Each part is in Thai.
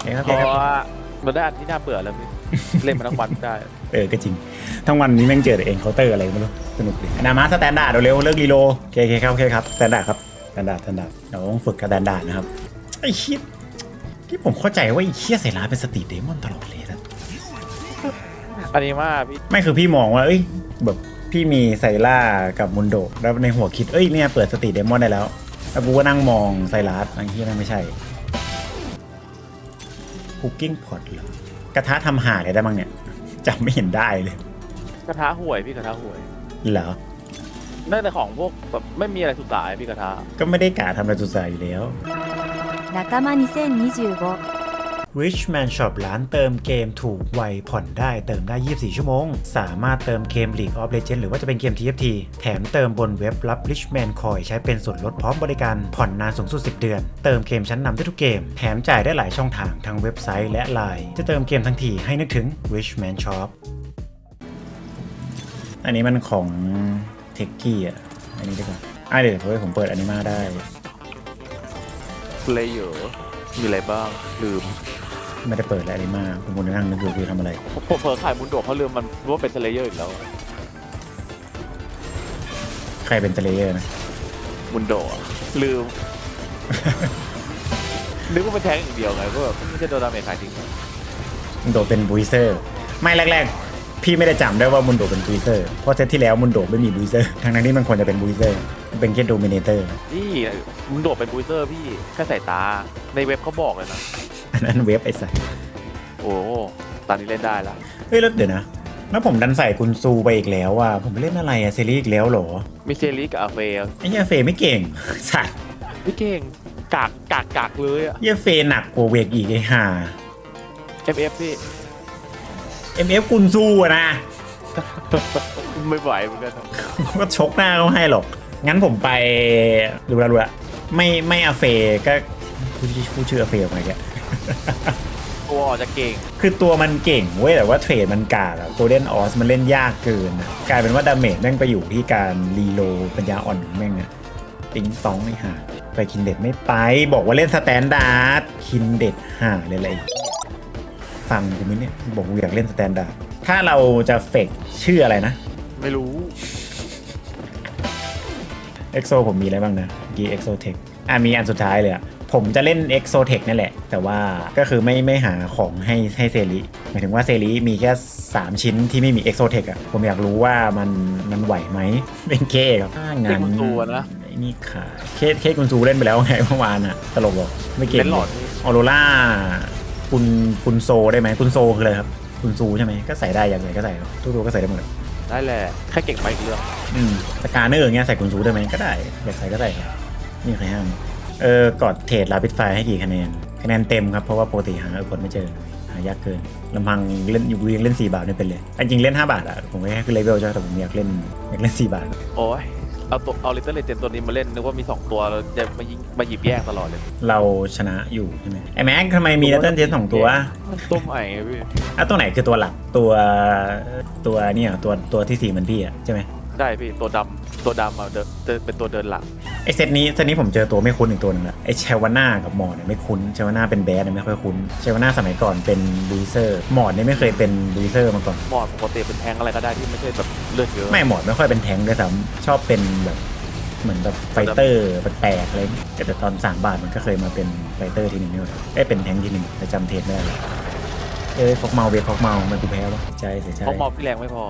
โอเคครับเพราะว่ามันได้อันที่น่าเบื่อแล้วพี่เล่นมาทั้งวันไม่ได้ เออก็จริง ทั้งวันนี้แม่งเจอแต่เองเคาน์เตอร์อะไรไม่รู้สนุกดีนามาสแตนดาร์ดเร็วๆเลิกรีโลโอเคโอเคครับโอเคครับสแตนดาร์ดครับสแตนดาร์ดสแตนดาร์ดเราต้องฝึกกับสแตนดาร์ดนะครับไอ้ชิดที่ผมเข้าใจว่าไอ้เชี่ยใส่ร้ายเป็นสตรีทเดมอนตลอดเลยนะอันนี้มาพี่ไม่คือพี่มองว่าเอ้ยแบบพี่มีไซล่ากับมุนโดแล้วในหัวคิดเอ้ยเนี่ยเปิดสตรีทเดมอนได้แล้วแล้วกูก็นั่งมองไซรัสอันที่นั่นไม่ใช่ คุกกิ้งพอตเหรอกระทะทำหาอะไรได้บ้างเนี่ยจำไม่เห็นได้เลย กระทะห่วยพี่กระทะห่วยเหรอ น่าจะของพวกแบบไม่มีอะไรสุดสายพี่กระทะ ก็ไม่ได้กะทำอะไรสุดสายอยู่แล้ว仲間2025 Richman Shop ร้านเติมเกมถูกไวผ่อนได้เติมได้ 24 ชั่วโมง สามารถเติมเกม League of Legends หรือว่าจะเป็นเกม TFT แถมเติมบนเว็บรับ Richman Coin ใช้เป็นส่วนลดพร้อมบริการผ่อนนานสูงสุด 10 เดือน เติมเกมชั้นนำได้ทุกเกม แถมจ่ายได้หลายช่องทางทั้งเว็บไซต์และ Line จะเติมเกมทั้งทีให้นึกถึง Richman Shop อันนี้มันของ t e c h กี้อะ อันนี้ดีกว่าอะเดี๋ยวผมเปิดอนิมาได้ เลยเยอะมีอะไรบ้าง ลืม ไม่ได้เปิดแล้วอนิมาผมควรจะนั่งนึกดูคือทำอะไร ผมเผลอขายมุนโดกเขาลืมมันว่าเป็นสเลเยอร์อีกแล้วใครเป็นเตเลเยอร์นะมุนโดอะลืม นึกว่าเป็นแทงอย่างเดียวไงก็แบบไม่ใช่โดนดาเมจขายจริงมุนโดเป็นบูเซอร์ ไม่แรกๆ พี่ไม่ได้จำได้ว่ามุนโดเป็นบูเซอร์ เพราะเซตที่แล้วมุนโดไม่มีบูเซอร์ทั้งนั้นที่มันควรจะเป็นบูเซอร์ เป็นแค่โดมิเนเตอร์ นี่มุนโดเป็นบูสเตอร์พี่แค่สายตาในเว็บเขาบอกเลยนะอั นนั้นเว็บไอ้สัสโอ้ตอนนี้เล่นได้แล้วเฮ้ยแล้วเดี๋ยวนะแล้วผมดันใส่คุณซูไปอีกแล้วว่าผมเล่นอะไรอะซีรีส์อีกแล้วเหรอมีเซรีกับอาเฟย์ไอ้เหี้ยเฟย์ไม่เก่งสัตว์พี่เก่งกากกากกากเลยอะเหี้ยเฟย์หนักกว่าเวกอีกไอ้ห่า FF พี่ MF กุนซูอะนะไม่ไหวเหมือนกันก็ชกหน้าเขาให้หรอก งั้นผมไปดูแลดูแลไม่ไม่อาเฟย์ก็พูดชื่อพูดชื่ออาเฟย์ออกมาแก ตัวออกจะเก่ง คือตัวมันเก่งเว้ยแต่ว่าเทรดมันกากอะโกลเด้นออสมันเล่นยากเกินอะกลายเป็นว่าดาเมจแม่งไปอยู่ที่การรีโหลดปัญญาอ่อนของแม่งอะติ้งต้องไม่หาไปคินเด็ดไม่ไป บอกว่าเล่นสแตนดาร์ดคินเด็ดหาเลยอะไรอีกฟังกูไหมเนี่ยบอกกูอยากเล่นสแตนดาร์ดถ้าเราจะเฟกชื่ออะไรนะไม่รู้เอ็กโซผมมีอะไรบ้างนะกีเอ็กโซเทคอะมีอันสุดท้ายเลยอะ ผมจะเล่นเอ็กโซเทคนั่นแหละ แต่ว่าก็คือไม่ไม่หาของให้ให้เซรีหมายถึงว่าเซรีมีแค่ 3 ชิ้นที่ไม่มีเอ็กโซเทคอะผมอยากรู้ว่ามันมันไหวไหมเป็นเคครับถ้าเล่งั้นนกุนซูอะนะไอ้นี่ค่ะ เคเคคุณซูเล่นไปแล้วไงเมื่อวานอะตลกบอกไม่เก่งเล่นหลอดออโรล่าคุณคุณโซได้ไหมคุณโซคืออะไรครับคุณซูใช่ไหมก็ใส่ได้อยากใส่ก็ใส่ครับทุกตัวก็ใส่ได้หมดอะได้แหละแค่เก่งไปอีกเรื่องอืมสกาเนอร์อย่างเงี้ยใส่กุญซูได้ไหมก็ได้อยากใส่ก็ได้ครับนี่ใครห้าม เออกดเทรดลาปิดไฟให้กี่คะแนนคะแนนเต็มครับเพราะว่าปกติหาเออกดไม่เจอหายากเกินลำพังเล่นอยู่เรียงเล่น 4 บาทไม่เป็นเลยอันจริงเล่น 5 บาทอะผมก็แค่ขึ้นเลเวลใช่ไหมแต่ผมอยากเล่นอยากเล่น 4 บาท โอ้ยเอาตัวเอาลิตเติ้ลเลเจนตัวนี้มาเล่นนึกว่ามี 2 ตัวเราจะมายิงมาหยิบแย่งตลอดเลย เราชนะอยู่ใช่ไหมไอแม็กทำไมมีดัตเติลเจนสองตัวตัวใหม่ไงพี่อะตัวไหนคือตัวหลักตัวตัวเนี่ยตัวตัวที่สี่เหมันพี่อะใช่ไหม ได้พี่ตัวดำตัวดำมาเดินเดินเป็นตัวเดินหลังไอเซตนี้เซตนี้ผมเจอตัวไม่คุ้นอีกตัวหนึ่งละไอเชวาน่ากับหมอดเนี่ยไม่คุ้นเชวาน่าเป็นแบดเนี่ยไม่ค่อยคุ้นเชวาน่าสมัยก่อนเป็นบูเซอร์หมอดเนี่ยไม่เคยเป็นบูเซอร์มาก่อนหมอดปกติเป็นแทงอะไรก็ได้ที่ไม่ใช่แบบเลือดเยอะไม่หมอดไม่ค่อยเป็นแทงค์ด้วยซ้ำชอบเป็นแบบเหมือนแบบไฟเตอร์แปลกๆอะไรแต่ตอนสามบาทมันก็เคยมาเป็นไฟเตอร์ทีหนึ่งนี่หว่าเอ้ยเป็นแทงค์ทีหนึ่งแต่จำเทสไม่ได้แล้วเอ้ยฟอกเมาเวฟฟอกเมามันกูแพ้วะใจเสียใจเพราะมอบพี่แรงไม่พอ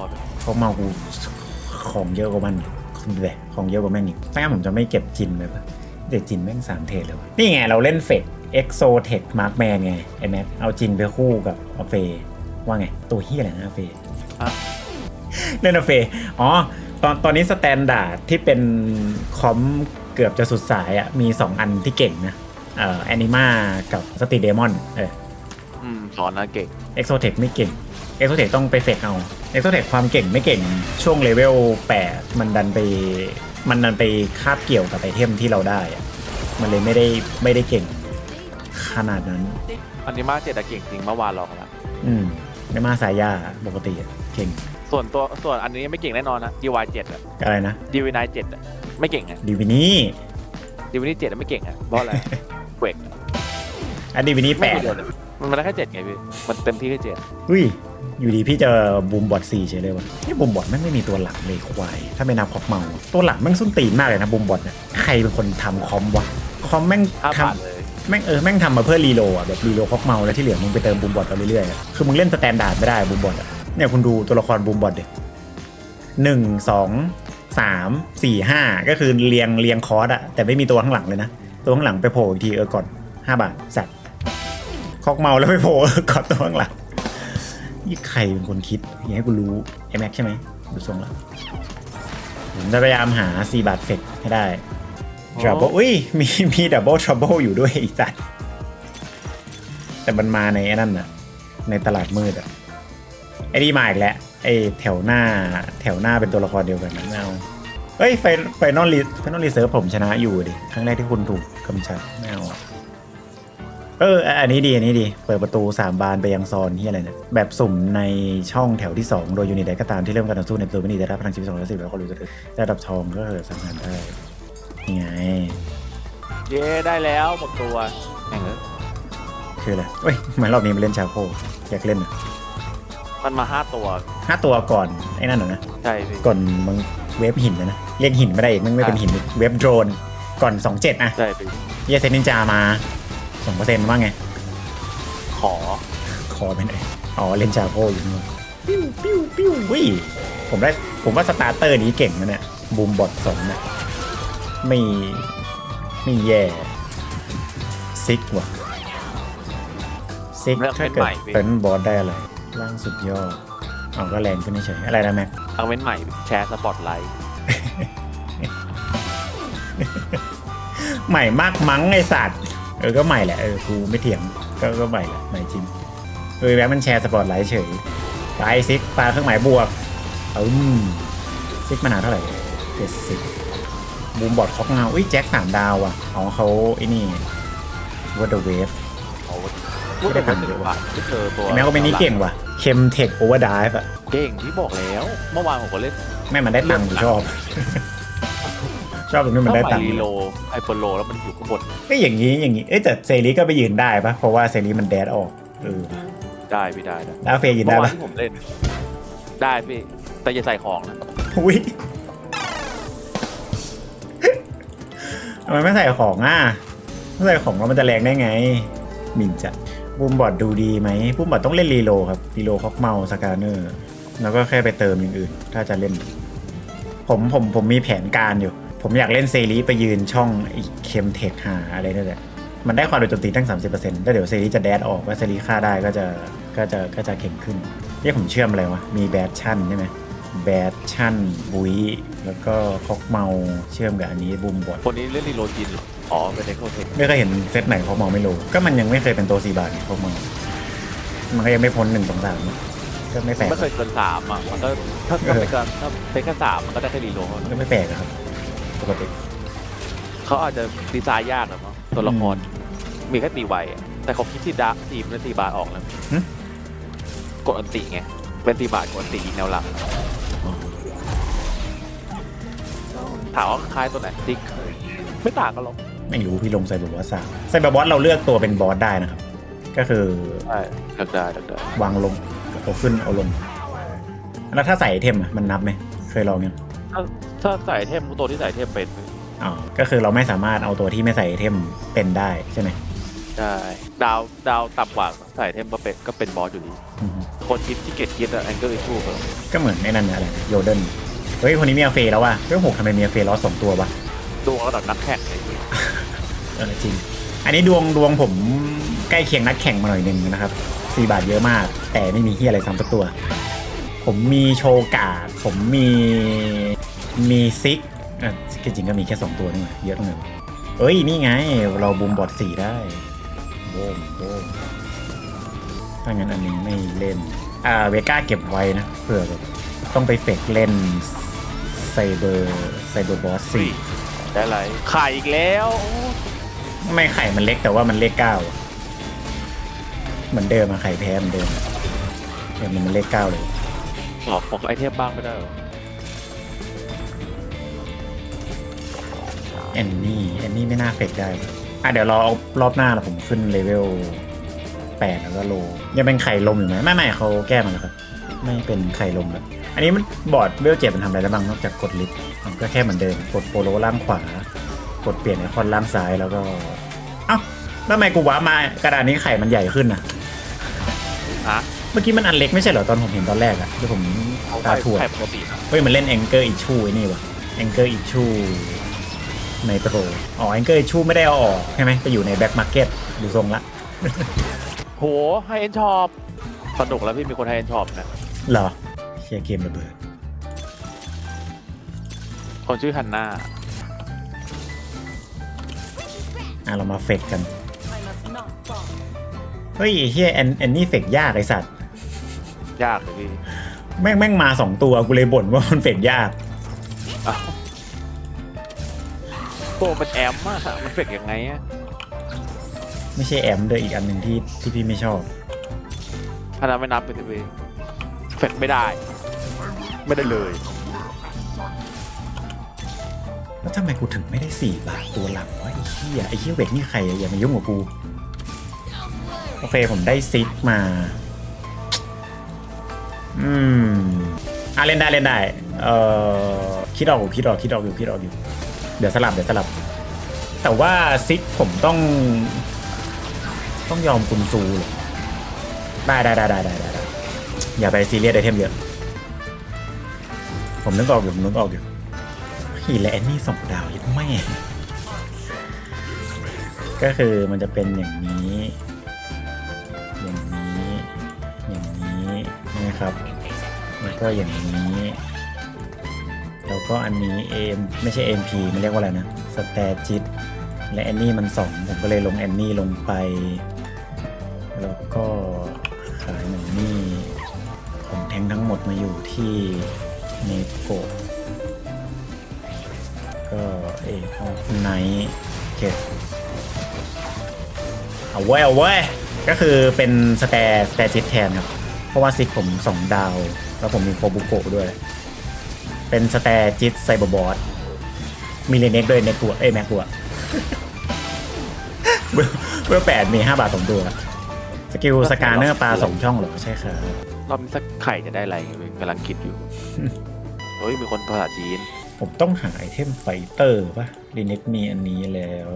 ฟอกเมากู ของเยอะกว่ามันเลยของเยอะกว่าแม่งอีกถ้างั้นผมจะไม่เก็บจินเลยปะเด็กจินแม่งสามเทสเลยวะนี่ไงเราเล่นเฟกเอ็กโซเทคมาร์คแมนไงไอแม็กเอาจินไปคู่กับอาเฟว่าไง ตัวเฮียอะไรนะอาเฟอะเล่นอาเฟอ๋อตอนตอนนี้สแตนดาร์ดที่เป็นคอมเกือบจะสุดสายอะมี 2 อันที่เก่งนะเอ่อแอนิมากับสติเดมอนเอออืมสอนนะเก่งเอ็กโซเทคไม่เก่งเอ็กโซเทคต้องไปเฟกเอา เอ็กโซเทคความเก่งไม่เก่งช่วงเลเวล8มันดันไปมันดันไปคาบเกี่ยวกับไอเทมที่เราได้อะมันเลยไม่ได้ไม่ได้เก่งขนาดนั้น อันนี้มาเจ็ดอะเก่งจริงเมื่อวานลองแล้วอืมในมาสายยาปกติอะเก่งส่วนตัวส่วนอันนี้ไม่เก่งแน่นอนนะ DY 7อะอะไรนะ DV9 7อะไม่เก่งอะดีวินี่ DV9 7อะไม่เก่งอะเพราะอะไรเวกอันดีวินี่แปไม่ดเดียวเลย มันมาได้แค่เจ็ดไงพี่ มันเต็มที่แค่เจ็ดอุ้ย อยู่ดีพี่เจอบูมบอทสี่เฉยเลยวะนี่บูมบอทแม่งไม่มีตัวหลักเลยควาย ถ้าไม่นับคอกเมา ตัวหลักแม่งส้นตีนมากเลยนะบูมบอทเนี่ย ใครเป็นคนทำคอมวะ คอมแม่งห้าทบาทเลยำแม่งเออแม่งทำมาเพื่อรีโหลดอะแบบรีโหลดคอกเมาแล้วที่เหลือมึงไปเติมบูมบอทเอาเรื่อยๆอะคือมึงเล่นสแตนดาร์ดไม่ได้บูมบอทอะเนี่ยคุณดูตัวละครบูมบอทเด็หนึ่งสองสามสี่ห้าก็คือเรียงเรียงคอร์สอะแต่ไม่มีตัวข้างหลังเลยนะ ตัวข้างหลังไปโผล่อีกทีเออก่อนห้าบาทสัตว์ คอกเมาแล้วไปโผล่กอนตัวข้างหลังนี่ใครเป็นคนคิดอยากให้กูรู้ไอแม็กใช่ไหมดูทรงแล้วผมจะพยายามหา4บาทเฟกให้ได้ Trouble อุ้ยมีมีดับเบิลทรั b เบิลอยู่ด้วยอีสัตว์แต่มันมาในไอ้นั่นน่ะ ในตลาดมืดอะ ไอ้นี่มาอีกแล้วไอ้แถวหน้าแถวหน้าเป็นตัวละครเดียวกันนะไม่เอาเฮ้ยไฟไฟนอลรีไฟนอลรีเซิร์ฟผมชนะอยู่ดิครั้งแรกที่คุณถูกกำจัดไม่เอาอะ เออ อันนี้ดีอันนี้ดี เปิดประตูสามบานไปยังซอนที่อะไรเนี่ยแบบสุ่มในช่องแถวที่ 2 โดยยูนิตใดก็ตามที่เริ่มการต่อสู้ในประตูไม่ดีแต่รับพลังชีวิตสองร้อยสิบแล้วก็รู้จะถึงระดับทองก็เออสังหารได้นี่ไง เย้ได้แล้วหมดตัวแม่งเอ้ยคืออะไรเฮ้ยทำไมรอบนี้มาเล่นชาโคอยากเล่นเหรอมันมาห้าตัว ห้าตัวก่อนไอ้นั่นเหรอนะ ใช่พี่ ก่อนมึงเวฟหินนะนะ เรียกหินไม่ได้อีกมึงไม่เป็นหินอีกเวฟโดรน ก่อน 27อะใช่พี่เยเซนนินจามา 2%ว่าไง ขอ ขอไปไหนอ๋อเล่นชาโคอยู่นี่ปิ้วปิ้วปิ้ววิผมได้ผมว่าสตาร์เตอร์นี้เก่งนะเนี่ยบูมบอทสองเนี่ยไม่ไม่แย่ซิกว่ะซิกเลือกถ้าเป็นเกิดใหม่พี่ เป็นบอสได้อะไรล่างสุดยอดอ๋อก็แรงขึ้นเฉยๆอะไรนะแม็กอังเว้นใหม่แชร์สปอตไลท์ใหม่มากมั้งไอสัตว์ เออก็ใหม่แหละเออกูไม่เถียงก็ก็ใหม่แหละใหม่จริงเออแล้วมันแชร์สปอร์ตไลท์เฉยไปซิกปลาเครื่องหมายบวกอืมซิกมันหาเท่าไหร่เจ็ดสิบบูมบอร์ดคอกเงาอุ้ยแจ็คสามดาวอะอ๋อเขาไอ้นี่วอเดอร์เวฟโอ้โหไม่ได้ทำเยอะว่ะที่เจอตัวแม้ก็เป็นนี่เก่งว่ะเคมเทคโอเวอร์ดิฟอะ เก่งที่บอกแล้ว เมื่อวานผมก็เล่น แม่มันได้ตังค์กูชอบ ชอบตรงนี้มันได้เข้าตัไปงค์รีโลไอโปโลแล้วมันอยู่ข้างบนก็อย่างนี้อย่างนี้เอ้ยแต่เซรีก็ไปยืนได้ปะเพราะว่าเซรีมันแดดออกเออได้พี่ได้ได้แล้วเฟย์ยืนเมื่ได้อวานปะที่ผมเล่นได้พี่ แต่อย่าใส่ของนะอุ้ยทำไมไม่ใส่ของอะไม่ใส่ของแล้วมันจะแรงได้ไงหมินจัดบูมบอร์ดดูดีไหมบูมบอร์ดต้องเล่นรีโลครับรีโลคอกเมาสกาเนอร์แล้วก็แค่ไปเติมอย่างอื่น ถ้าจะเล่น ผมผมผมมีแผนการอยู่ ผมอยากเล่นเซรีไปยืนช่องไอ้เคมเทคหาอะไรนั่นแหละมันได้ความโดนโจมตีตั้ง 30%แล้วเดี๋ยวเซรีจะแดดออกว่าเซรีฆ่าได้ก็จะก็จะก็จะเก่งขึ้นนี่ผมเชื่อมอะไรวะ มีแบดชั่นใช่ไหมแบดชั่นบุยแล้วก็คอกเมาเชื่อมกับอันนี้บูมบอดคนนี้เล่นรีโลจินเหรออ๋อเป็นเด็กโคเทคไม่เคยเห็นเซตไหนคอกเมาไม่รู้ก็มันยังไม่เคยเป็นตัวซีบาทคอกเมา มันก็ยังไม่พ้นหนึ่งสองสามก็ไม่แปลกไม่เคยเกินสามอะมันก็ถ้าเอถ้าอเป็นการถ้าเป็นแค่สามมันก็ได้แค่รีโลเท่านั้นก็ไม่แปลกอะครับ ปกติเขาอาจจะดีไซน์ยากหรอมั้งตัวละครมีแค่ตีไวอะแต่เขาคิดที่ดาทีมและตีบาร์ออกแล้วกดอันติไงเป็นตีบาร์กดอันติยิงแนวหลังอ๋อถามว่าคล้ายตัวไหนติ๊กไม่ต่างกันหรอกไม่รู้พี่ลงไซเบอร์บอสสามไซเบอร์บอสเราเลือกตัวเป็นบอสได้นะครับ ก็คือใช่ดักได้ดักได้วางลงเอาขึ้นเอาลง แล้วถ้าใส่ไอเทมอะมันนับไหมเคยลองยังถ้า ถ้าใส่เทมตัวที่ใส่เทมเป็นอ๋อก็คือเราไม่สามารถเอาตัวที่ไม่ใส่ไอเทมเป็นได้ใช่ไหมใช่ดาวดาวต่ำกว่าใส่เทมก็เป็นก็เป็นบอสอยู่ดี อือฮึคนคิดที่เกียจคิดอะแองเกิลอิชูก็เหมือนไอ้นั่นนะอะไรโยเดนเฮ้ยคนนี้มีอาเฟย์แล้วว่ะเฮ้ยโหทำไมมีอาเฟย์ล้อสองตัววะดวงระดับนักแข่งเลยพี่เออจริง อันนี้ดวงดวงผมใกล้เคียงนักแข่งมาหน่อยหนึ่งนะครับสี่บาทเยอะมาก แต่ไม่มีที่อะไรซ้ำสักตัว ผมมีโชกาดผมมี มีซิกอะจริงๆก็มีแค่สองตัวนี่หว่าเยอะตรงไหนวะเอ้ย นี่ไง เราบูมบอดสี่ได้โบมโบมถ้างั้นอันนี้ไม่เล่น อ่า เวก้าเก็บไว้นะเผื่อแบบต้องไปเฟกเล่นไซเบอร์ไซเบอร์บอสสี่ได้ไรไข่อีกแล้วโอ้ไม่ไข่มันเล็กแต่ว่ามันเลขเก้าอะเหมือนเดิมอะไข่แพ้เหมือนเดิมอะแต่มันเลขเก้าเลยหลอกของไอเทมบ้างไม่ได้เหรอ แอนนี่แอนนี่ไม่น่าเฟกได้อะเดี๋ยวรอรอบหน้าแล้วผมขึ้นเลเวลแปดแล้วก็โล ยังเป็นไข่ลมอยู่ไหมไม่ไม่เขาแก้มาแล้วครับ ไม่เป็นไข่ลมแล้ว อันนี้มันบอร์ดเวลเจ็ดมันทำอะไรได้บ้างนอกจากกดลิฟต์มันก็แค่เหมือนเดิมกดโปโลล่างขวา กดเปลี่ยนไอคอนล่างซ้ายแล้วก็เอ้าแล้วทำไมกูว้ามากระดานนี้ไข่มันใหญ่ขึ้นนะฮะเมื่อกี้มันอันเล็กไม่ใช่เหรอตอนผมเห็นตอนแรกอะที่ผมเอาตาถั่วไข่ปกตินะเฮ้ยมันเล่นแองเกอร์อิชูไอ้นี่วะแองเกอร์อิชู ในโตรอ๋อแองเกอร์อิชูไม่ได้เอาออกใช่ไหมไปอยู่ในแบ็คมาร์เก็ตดูทรงละ โหไฮเอ็นชอปสนุกแล้วพี่มีคนไฮเอ็นชอปนะเหรอเชียร์เกมระเบิดคนชื่อฮันน่าอะเรามาเฟกกัน เฮ้ยไอ้เฮียแอนแอนนี่เฟกยากไอสัตว์ยากเลยพี่แม่งแม่งมาสองตัวกูเลยบ่นว่ามันเฟกยาก อ้าว ตัวมันแอมมากมันเฟกยังไงอะไม่ใช่แอมเดยอีกอันหนึ่งที่ที่พี่ไม่ชอบถ้านั้นไม่นับไปสิพี่เฟกไม่ได้ ไม่ได้เลยแล้วทำไมกูถึงไม่ได้สี่บาทตัวหลังวะไอ้เหี้ยไอ้เหี้ยเวกนี่ใครอะอย่ามายุ่งกับกู โอเคผมได้ซิกมา อืมอะเล่นได้เล่นได้ เอ่อคิดออกอยู่คิดออกคิดออกอยู่คิดออกอยู่ เดี๋ยวสลับเดี๋ยวสลับ แต่ว่าซิกผมต้อง ต้องยอมคุณซูเลยได้ได้ได้ได้ได้ได้อย่าไปซีเรียสไอเทมเยอะผมนึกออกอยู่ผมนึกออกอยู่ขี่และแอนนี่สองดาวยังไม่ก็คือมันจะเป็นอย่างนี้ อย่างนี้ อย่างนี้นะครับแล้วก็อย่างนี้ แล้วก็อันนี้เอมไม่ใช่ MP มันเรียกว่าอะไรนะสแตจิตและแอนนี่มันสองผมก็เลยลงแอนนี่ลงไป แล้วก็ขายหนังนี่ของแทงทั้งหมดมาอยู่ที่เนโกก็เออไนท์โอเคเอาไว้เอาไว้ก็คือเป็นสแตสแตจิตแทนครับ เพราะว่าซิกผมสองดาว แล้วผมมีโคบุโกะด้วย เป็นสแตจิตไซเบอร์บอสมีเลเน็กด้วยเน็กกัวเอ้ยแม็กกัวเวลแปดมีห้าบาทสองตัว สกิลสกาเนอร์ปลาสองช่องเหรอใช่ครับรอบนี้สักไข่จะได้อะไรพี่กำลังคิดอยู่เฮ้ยมีคนภาษาจีน ผมต้องหาไอเทมไฟเตอร์ป่ะรีเน็กมีอันนี้แล้ว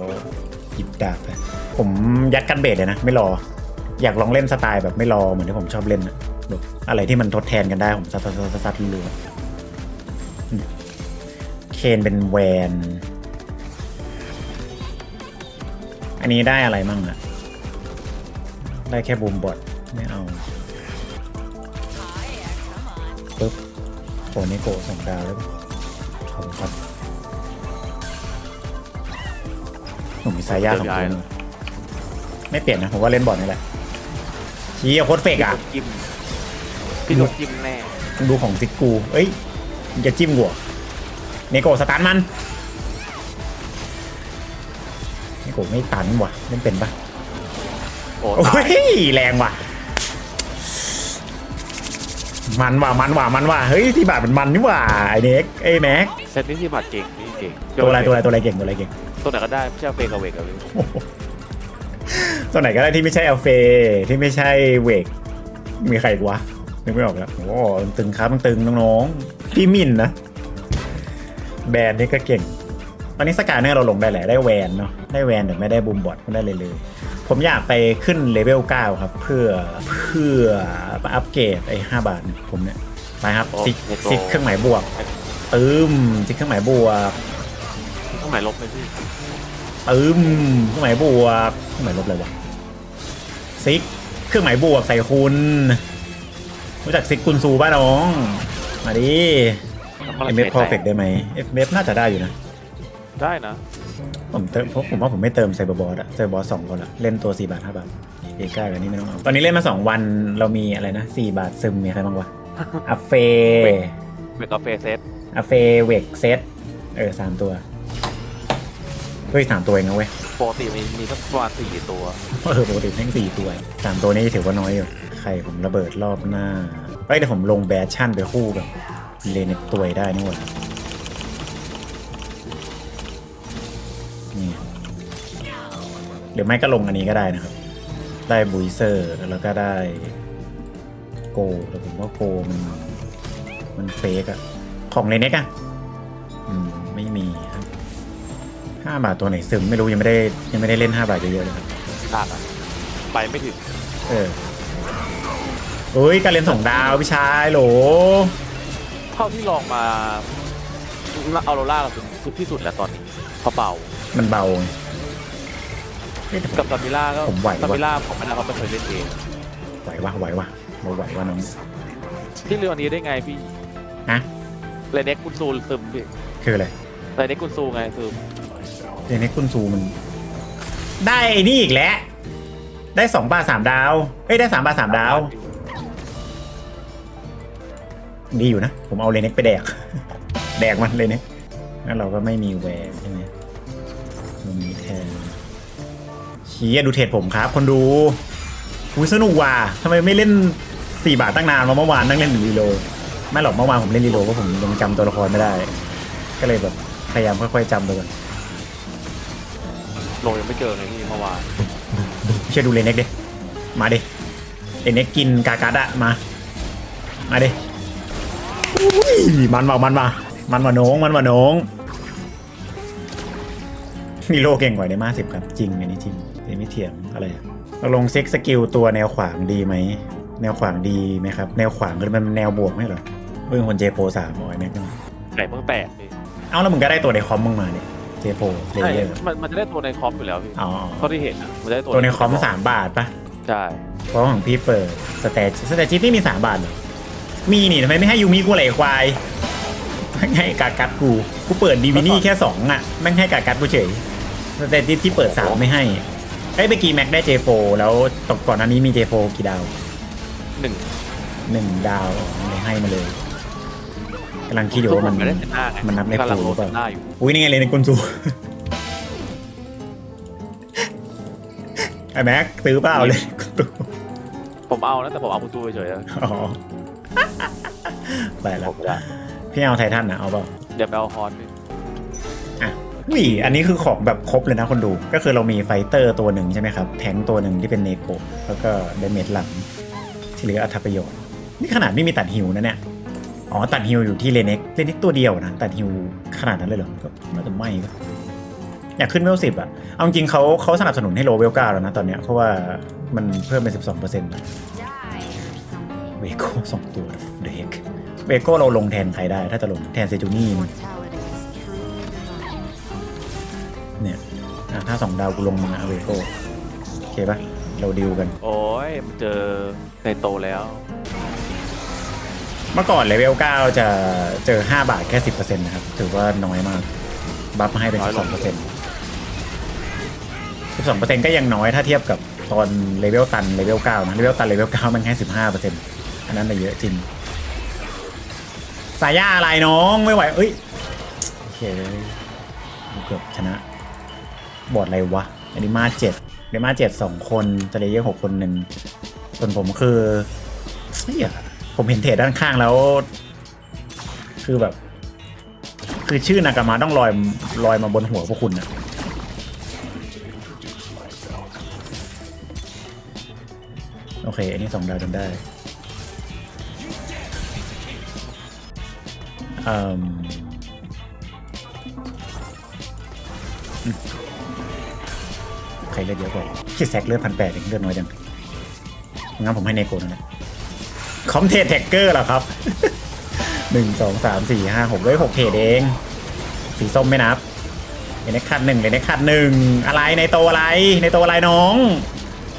หยิบดาบไปผมยัดกันเบสเลยนะ ไม่รอ อยากลองเล่นสไตล์แบบไม่รอเหมือนที่ผมชอบเล่นอะแบบอะไรที่มันทดแทนกันได้ผมซัดซัดซัดซัดรัวอืมเคนเป็นแวน อันนี้ได้อะไรมั่งอะได้แค่บูมบอดไม่เอาปึ๊บโอเนโกะสองดาวแล้วขอบคุณครับผมมีสายยาของเดี๋ยวย้ายคุณไม่เปลี่ยนนะ ผมว่าเล่นบอลนี่แหละชี้โคตรเฟกอะจิ้มพี่โดนจิ้มแน่มึงดูของซิกกู เอ้ยมึงจะจิ้มหัว เนโกะสตาร์ทมันเนโกะไม่ตันว่ะเล่นเป็นปะโอ้โอ้ตายยแรงว่ะ มันว่ะมันว่ะมันว่ะเฮ้ยที่บาทมันมันนี่ว่ะไอเน็กไอแม็กเซตนี้ที่บาดเก่งพี่เก่งตัวอะไรตัวอะไรตัวอะไรเก่งตัวอะไรเก่งตัวไหนก็ได้ไม่ใช่เฟกกับเวกกับพี่ตัวไหนก็ได้ที่ไม่ใช่เอลเฟที่ไม่ใช่เวกมีใครอีกวะนึกไม่ออกแล้วโอ้ตึงครับมันตึงน้องๆพี่มินนะ แบรนด์นี่ก็เก่ง ตอนนี้สกาเนอร์เราลงได้แหละได้แวนเนาะได้แวนแต่ไม่ได้บูมบอดไม่ได้เลยเลย ผมอยากไปขึ้นเลเวล9ครับ เพื่อเพื่ออัปเกรดไอ้5บาทเนี่ยผมเนี่ยไปครับซิกซิกเครื่องหมายบวกตึมซิกเครื่องหมายบวกต้องไหนลบไปพี่ตึมเครื่องหมายบวกเครื่องหมายลบอะไรวะซิกเครื่องหมายบวกใส่คุณรู้จักซิกกุนซูป่ะน้อง มาดิ แล้วก็เอ็มเอฟพอร์เฟกได้ไหมเอฟเอฟน่าจะได้อยู่นะ ได้นะ ผมเติมผมผมว่าผมไม่เติมไซเบอร์บอสอะไซเบอร์บอสสองคนอะเล่นตัว 4 บาท 5 บาทเอก้ากับนี่ไม่ต้องเอา ตอนนี้เล่นมา 2 วันเรามีอะไรนะ 4 บาทซึมมีใครบ้างวะอัฟเฟเวกเวกกับเฟเซตอัฟเฟเวกเซตเออสามตัวเฮ้ยสามตัวเองนะเว้ยปกติมีมีสักประมาณสี่ตัว เออปกติแม่งสี่ตัวสามตัวนี้ถือว่าน้อยอยู่ใครผมระเบิดรอบหน้าเอ้ยเดี๋ยวผมลงแบชชั่นไปคู่กับ เลนตัวได้นี่หว่านี่หรือไม่ก็ลงอันนี้ก็ได้นะครับ ได้บุยเซอร์แล้วก็ได้โกแต่ผมว่าโกมันมันเฟกอะของเลเน็กอะอืมไม่มีครับห้าบาทตัวไหนซึมไม่รู้ยังไม่ได้ยังไม่ได้เล่นห้าบาทเยอะๆเลยครับพลาดอะไปไม่ถึงเออเอ้ยการเล่นสองดาวพี่ชายโหล เท่าที่ลองมาเอาโรล่าเราถึงที่สุดแล้วตอนนี้เพราะเบามันเบาไงเฮ้ยแต่ผมกับซามิล่าก็ผมไหวว่ะ ซามิล่าผมไม่ได้เขาไม่เคยเล่นเองไหววะไหววะเราไหววะน้อง ที่เรื่องนี้ได้ไงพี่ฮะเลเน็กกุนซูซึมพี่คืออะไรเลเน็กกุนซูไงซึมเดนเน็กกุนซูมัน ได้ไอ้นี่อีกแล้ว ได้สองบาทสามดาว เอ้ยได้สามบาทสามดาว ดีอยู่นะ ผมเอาเลเน็กไปแดก แดกมันเลยเน็กงั้นเราก็ไม่มีแวร์ใช่ไหมมันมีแทนเชี้ยดูเทรดผมครับ คนดูอุ้ยสนุกว่ะทำไมไม่เล่นสี่บาทตั้งนานมาเมื่อวานนั่งเล่นรีโลไม่หรอกเมื่อวานผมเล่นรีโลเพราะผมยังจำตัวละครไม่ได้ ก็เลยแบบพยายามค่อยๆจำไปก่อนโลยังไม่เจอเลยพี่เมื่อวานเชื่อดูเลเน็กดิมาดิเลเน็กกินกากัดอะมา มาดิ อุ้ยมันว่ามันว่ามันว่าน้องมันว่าน้องมีโลเก่งกว่าในมาสิบครับจริงอันนี้จริงอันนี้ไม่เถียงอะไรอะเราลงเซ็กสกิลตัวแนวขวางดีไหมแนวขวางดีไหมครับ แนวขวางคือมันแนวบวกไม่เหรอเพิ่งคนเจโฟสามบอยแม็กซ์ไก่เพิ่งแตกพี่เอาแล้วมึงก็ได้ตัวในคอมมึงมาเนี่ยเจโฟเลใช่เยอร์มันมันจะได้ตัวในคอมอยู่แล้วพี่อ๋อเท่าที่เห็นอะมันจะได้ตัวตัวในคอมสามบาทปะใช่เพราะของพี่เปิดสแตทสแตทจิตไม่มีสามบาทเหรอ มีนี่ทำไมไม่ให้ยูมิกูไหลควายแม่งให้กากัดกูกูเปิดดีวินี่แค่สองอะแม่งให้กากัดกูเฉยสแตทจิตที่เปิดสามไม่ให้ไอ้ยเมื่อกี้แม็กได้เจโฟแล้วตกก่อนอันนี้มีเจโฟกี่ดาวหนึ่งหนึ่งดาวอ๋อเลยให้มาเลยกำลังคิดอยู่ว่ามันไม่ได้เซนหน้าไงมันนับในกำลังโปรโลเปล่าเซนหน้าอยู่อุ้ยนี่ไงเลยในกุนซูไอ้แม็กซื้อเปล่าเลยกุนซูผมเอานะแต่ผมเอาประตูเฉยๆนะอ๋อ ไปแล้ผวมไม่ได้พี่เอาไททันนะเอาเปล่าเดี๋ยวไปเอาฮอนพี่อะอุ้ยอันนี้คือของแบบครบเลยนะคนดู ก็คือเรามีไฟเตอร์ตัวหนึ่งใช่ไหมครับ แทงค์ตัวหนึ่งที่เป็นเนโกะแล้วก็เดเมจหลัง ที่เหลืออัตประโยชน์ นี่ขนาดไม่มีตัดฮิวนะเนี่ย อ๋อ ตัดฮิวอยู่ที่เลเน็กเลเน็กตัวเดียวนะ ตัดฮิวขนาดนั้นเลยเหรอก็น่าจะไม่ก็อยากขึ้นเวลสิบอะเอาจริงๆเขาเขาสนับสนุนให้โลเวลเก้าแล้วนะตอนเนี้ยเพราะว่ามันเพิ่มเป็นสิบสองเปอร์เซ็นต์ เวโก้สองตัวเด็กเวโก้เราลงแทนใครได้ ถ้าจะลงแทนเซจูนี่เนี่ยอะถ้าสองดาวกูลงมาเวโก้โอเคปะเราดิวกัน โอ้ยมันเจอในโตแล้ว เมื่อก่อนเลเวล9จะเจอ 5 บาทแค่ 10%นะครับ ถือว่าน้อยมาก บัฟมาให้เป็นน้อยลง12% 12%ก็ยังน้อยถ้าเทียบกับตอนเลเวลตันเลเวล9นะเลเวลตันเลเวล9มันแค่15%อั นนั้นน่เยอะจริง สายาอะไรน้องไม่ไหวเอ้ยโอเคเกือบชนะบอดอะไรวะอันนี้มาเจ็ดเดมาเจ็ดสองคนจะเลเยอร์หกคนหนึ่งส่วนผมคือเฮ้ยผมเห็นเทรดด้านข้างแล้ว คือแบบ คือชื่อนากามาต้องลอยลอยมาบนหัวพวกคุณอะโอเค อันนี้สองดาวจนได้ อืมใครเลือดเยอะกว่าคิดแซกเลือดพันแปดเองเลือดน้อยจัง งั้นผมให้เนโกนั่นแหละคอมเทสแท็กเกอร์เหรอครับหนึ่งสองสามสี่ห้าหกเลยหกเทรดเอง สีส้มไม่นับเลนเน็กคัดหนึ่งเลนเน็กคัดหนึ่งอะไรในโตอะไร ในโตอะไรน้อง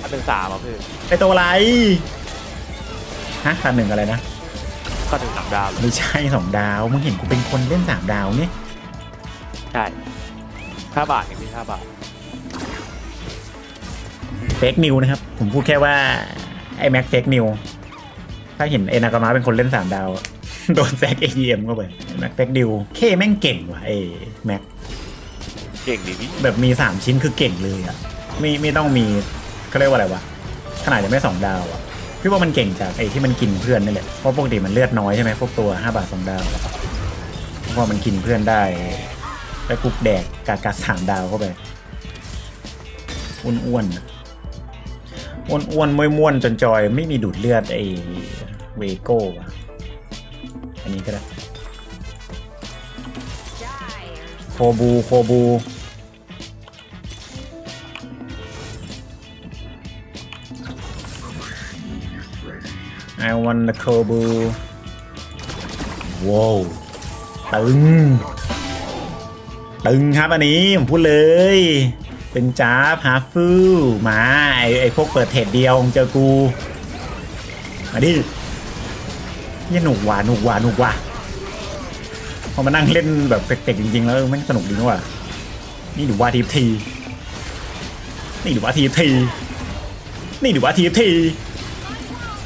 อันเป็นสามอะพี่ในโตอะไร ฮะคัดหนึ่งอะไรนะ ก็ถึงสามดาวเลยไม่ใช่สองดาว มึงเห็นกูเป็นคนเล่นสามดาวเนี่ยใช่ห้าบาทเองพี่ห้าบาทเฟกนิวนะครับ ผมพูดแค่ว่า ไอ้แม็กเฟกนิวถ้าเห็นเอนากามาเป็นคนเล่นสามดาวอะโดนแซกเอเอ็มเข้าไปแม็กเฟกนิวเคแม่งเก่งว่ะไอ้แม็กเก่งดีพี่แบบมีสามชิ้นคือเก่งเลยอะไม่ไม่ต้องมีเขาเรียกว่าอะไรวะขนาดยังไม่สองดาวอะ พี่ว่ามันเก่งจากไอ้ที่มันกินเพื่อนนี่แหละ เพราะปกติมันเลือดน้อยใช่ไหมพวกตัวห้าบาทสองดาวเพราะมันกินเพื่อนได้ไปกรุบแดกกากาสามดาวเข้าไป อ้วนๆอะอ้วนอ้วนๆม้วนๆจนจอยไม่มีดูดเลือดไอ้เวโก้อะอันนี้ก็ได้โคบูโคบู I want the โคบูว้าวตึง ตึงครับอันนี้ ผมพูดเลย เป็นจ้าบฮาฟูมาไอไอพวกเปิดเทรดเดียวเจอกู มาดิเหี้ยหนุกว่ะหนุกว่ะหนุกว่ะพอมานั่งเล่นแบบเฟกๆจริงๆ แล้วมันสนุกดีนะว่ะนี่ดูว่าทีที นี่ดูว่าทีที นี่ดูว่าทีที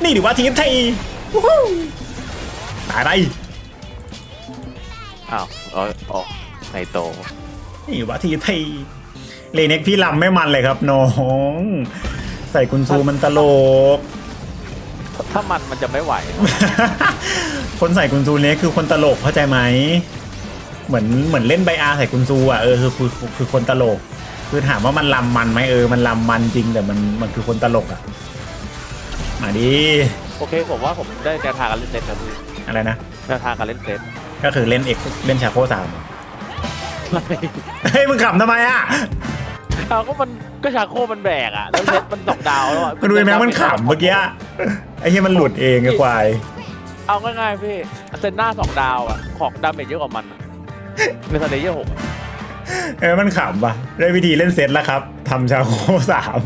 นี่ดูว่าทีฟทีวู้ฮู้ตายไปอ้าวอ๋ออ๋อไนโตนี่ว่าทีทีเลเน็กพี่ลำไม่มันเลยครับน้อง ใส่กุนซูมันตลก ถ้ามันมันจะไม่ไหว คนใส่กุนซูเน็กคือคนตลกเข้าใจไหม เหมือนเหมือนเล่นไบอาร์ใส่กุนซูอะเออคือคือคือคือคนตลก คือถามว่ามันลำมันไหมเออมันลำมันจริงแต่มันมันคือคนตลกอะ มาดิโอเคผมว่าผมได้แนวทางการเล่นเซตครับพี่อะไรนะ แนวทางการเล่นเซตก็คือเล่นเอกเล่นชาโคสามเฮ้ยมึงขำทำไมอะเอาก็มันก็ชาโคมันแบกอะแล้วเซตมันสองดาวแล้วอะก็ดูไอ้แม็กมันขำเมื่อกี้ไอ้เหี้ยมันหลุดเองไอ้ควายเอาง่ายๆพี่เซนหน้าสองดาวอะของดาเมจเยอะกว่ามันอะในสเตย์เยอร์หกอะเออมันขำปะได้วิธีเล่นเซตแล้วครับทำชาโคสาม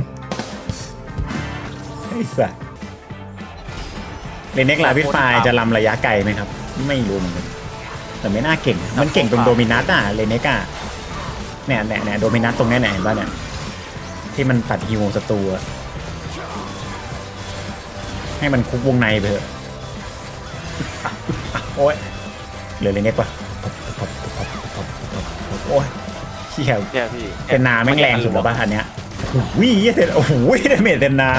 ไอ้สัส เลนเน็กลาพิฟายจะลำระยะไกลไหมครับ ไม่รู้เหมือนกันแต่ไม่น่าเก่ง มันเก่งตรงโดมินัสอะเลนเน็กอะเนี่ยเนี่ยเนี่ยโดมินัสตรงเนี้ยไหนเห็นป่ะเนี่ยที่มันตัดฮิวศัตรูอะให้มันคุกวงในไปเถอะอะอะโอ้ยเหลือเลนเน็กปะโอ้ยเชี่ยเนี่ยพี่เซนนาแม่งแรงสุดแล้วป่ะอันเนี้ยวิ่งเซนโอ้โหเดเมจเซนนา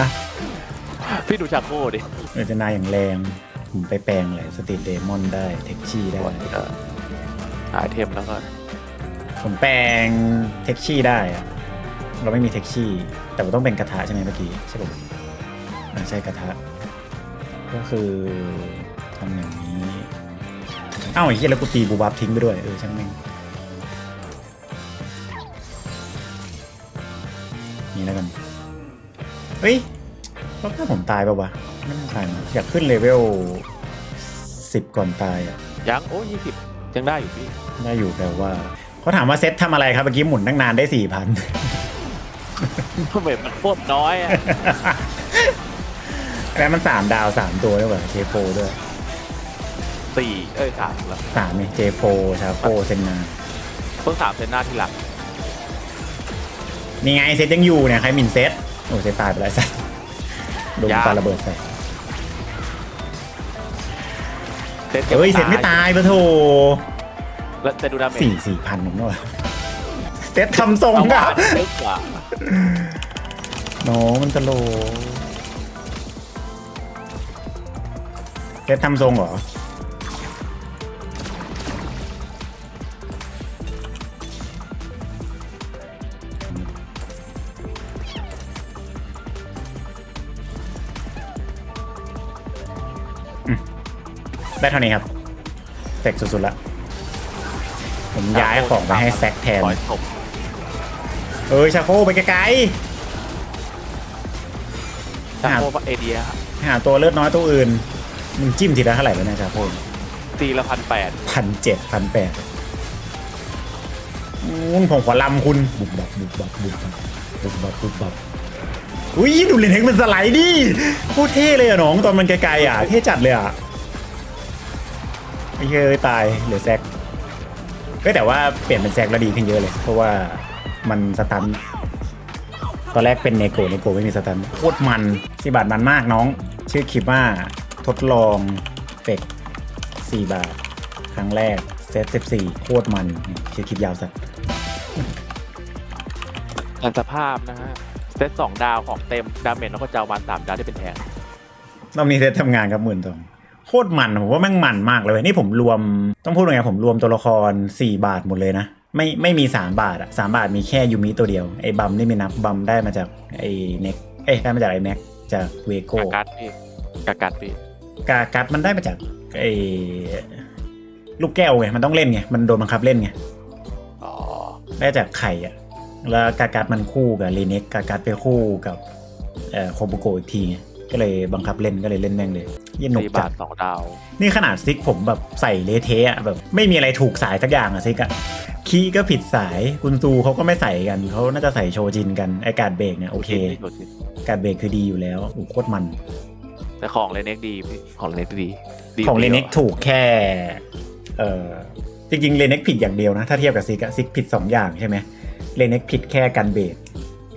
พี่ดูชาโคดิ เออเซนนาอย่างแรงผมไปแปลงเลยสติเดมอนได้ เทคชี่ได้ ก็หาไอเทมแล้วก็ผมแปลงเทคชี่ได้อะเราไม่มีเทคชี่ แต่ว่าต้องเป็นกระทะใช่ไหมเมื่อกี้ ใช่ป่ะอ่าใช่กระทะ ก็คือทำอย่างนี้เอ้าไอ้เหี้ยแล้วกูตีบูบับทิ้งไปด้วย เออ ช่างแม่งนี่แล้วกัน เฮ้ย แล้วถ้าผมตายป่าวะไม่น่าตายนะอยากขึ้นเลเวลสิบก่อนตายอะยังโอ้ยี่สิบยังได้อยู่พี่ ได้อยู่แต่ว่าเขาถามว่าเซตทำอะไรครับเมื่อกี้หมุนตั้งนานได้สี่พัน ทำไมมันโคตรน้อยอะแล้วมันสามดาวสามตัวด้วยว่ะเจโฟด้วยสี่เอ้ยสามแล้วสามนี่เจโฟชาโฟเซนนา เพิ่งสามเซนหน้าที่หลังนี่ไงเซตยังอยู่เนี่ย ใครหมินเซตโอ้เซตตายไปแล้วสัส โดนปาระเบิดใส่เซตก็บเฮ้ยเซตไม่ตายปะโถแล้วแต่ดูดาเมจสี่สี่พันผมด้วยเซตทำทรงเอาอะเล็กกว่าน้องมันตลกเซตทำทรงเหรอ ได้เท่านี้ครับเฟกสุดๆละผมย้ายของไปให้แซกแทนปล่อยศพเอ้ยชาโคไปไกลชาโคเอเดียๆหาตัวเลือดน้อยตัวอื่น มึงจิ้มทีละเท่าไหร่แล้วเนะชาโคตีละพันแปดพันเจ็ดพันแปดผมขอลำคุณ บุบบับบุบบับบุบบับบุบบับบุบบับอุ้ยดูเลนเฮกมันสไลด์ดิโคตรเท่เลยอะน้องตอนมันไกลๆอะเท่จัดเลยอะ ไอ้เฮ้ยตายเหลือแซกก็แต่ว่าเปลี่ยนเป็นแซกแล้วดีขึ้นเยอะเลย เพราะว่ามันสตันตอนแรกเป็นเนโกเนโกไม่มีสตันโคตรมันสี่บาทมันมากน้อง ชื่อคลิปว่าทดลองเฟกสี่บาท ครั้งแรกเซตสิบสี่โคตรมันนี่ชื่อคลิปยาวสัตว์อันสภาพนะฮะเซตสองดาวของเต็ม ดาเมจแล้วก็จะเอาวันสามดาวที่เป็นแทนเรามีเซตทำงานครับหมื่นตอง โคตรมันผมว่าแม่งมันมากเลยเว้ยนี่ผมรวมต้องพูดว่าไงผมรวมตัวละคร 4 บาทหมดเลยนะ ไม่ไม่มี 3 บาทอะสามบาทมีแค่ยูมิตัวเดียวไอ้บัมนี่ไม่นับบัมได้มาจากไอ้เน็กเอ้ยได้มาจากไอแม็กจากเวโก้กากัดพี่กากัดพี่กากัดมันได้มาจากไอลูกแก้วไงมันต้องเล่นไงมันโดนบังคับเล่นไงอ๋อได้จากไข่อะแล้วกากัดมันคู่กับเลเน็กกากัดไปคู่กับเอ่อโคบุโกะอีกทีไงก็เลยบังคับเล่นก็เลยเล่นแม่งเลย ยี่หนุกสี่จับาดทสองดาวนี่ขนาดซิกผมแบบใส่เละเทะอะแบบไม่มีอะไรถูกสายสักอย่างอะซิกอะคีย์ก็ผิดสายกุนซูเขาก็ไม่ใส่กันเขาน่าจะใส่โชจินกันไอการดเบรกเนี่ยโอเคไม่โดดสิการดเบรกคือดีอยู่แล้วโอ้โหโคตรมัน แต่ของเลเน็กดีพี่ของเลเน็กดีดีของเลเน็กดียวะถูกแค่ เออจริงๆเลเน็กผิดอย่างเดียวนะ ถ้าเทียบกับซิกอะซิกผิด 2 อย่างใช่ไหมเลเน็กผิดแค่การเบรก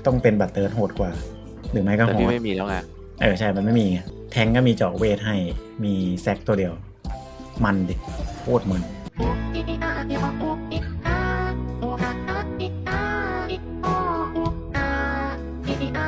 ต้องเป็นบัตเตอร์โหดกว่า หรือไม่ก็แต่โหพี่ดไม่มีแล้วไง เออใช่มันไม่มีไง แทงก็มีเจาะเวทให้ มีแซกตัวเดียว มันดิโคตรมัน「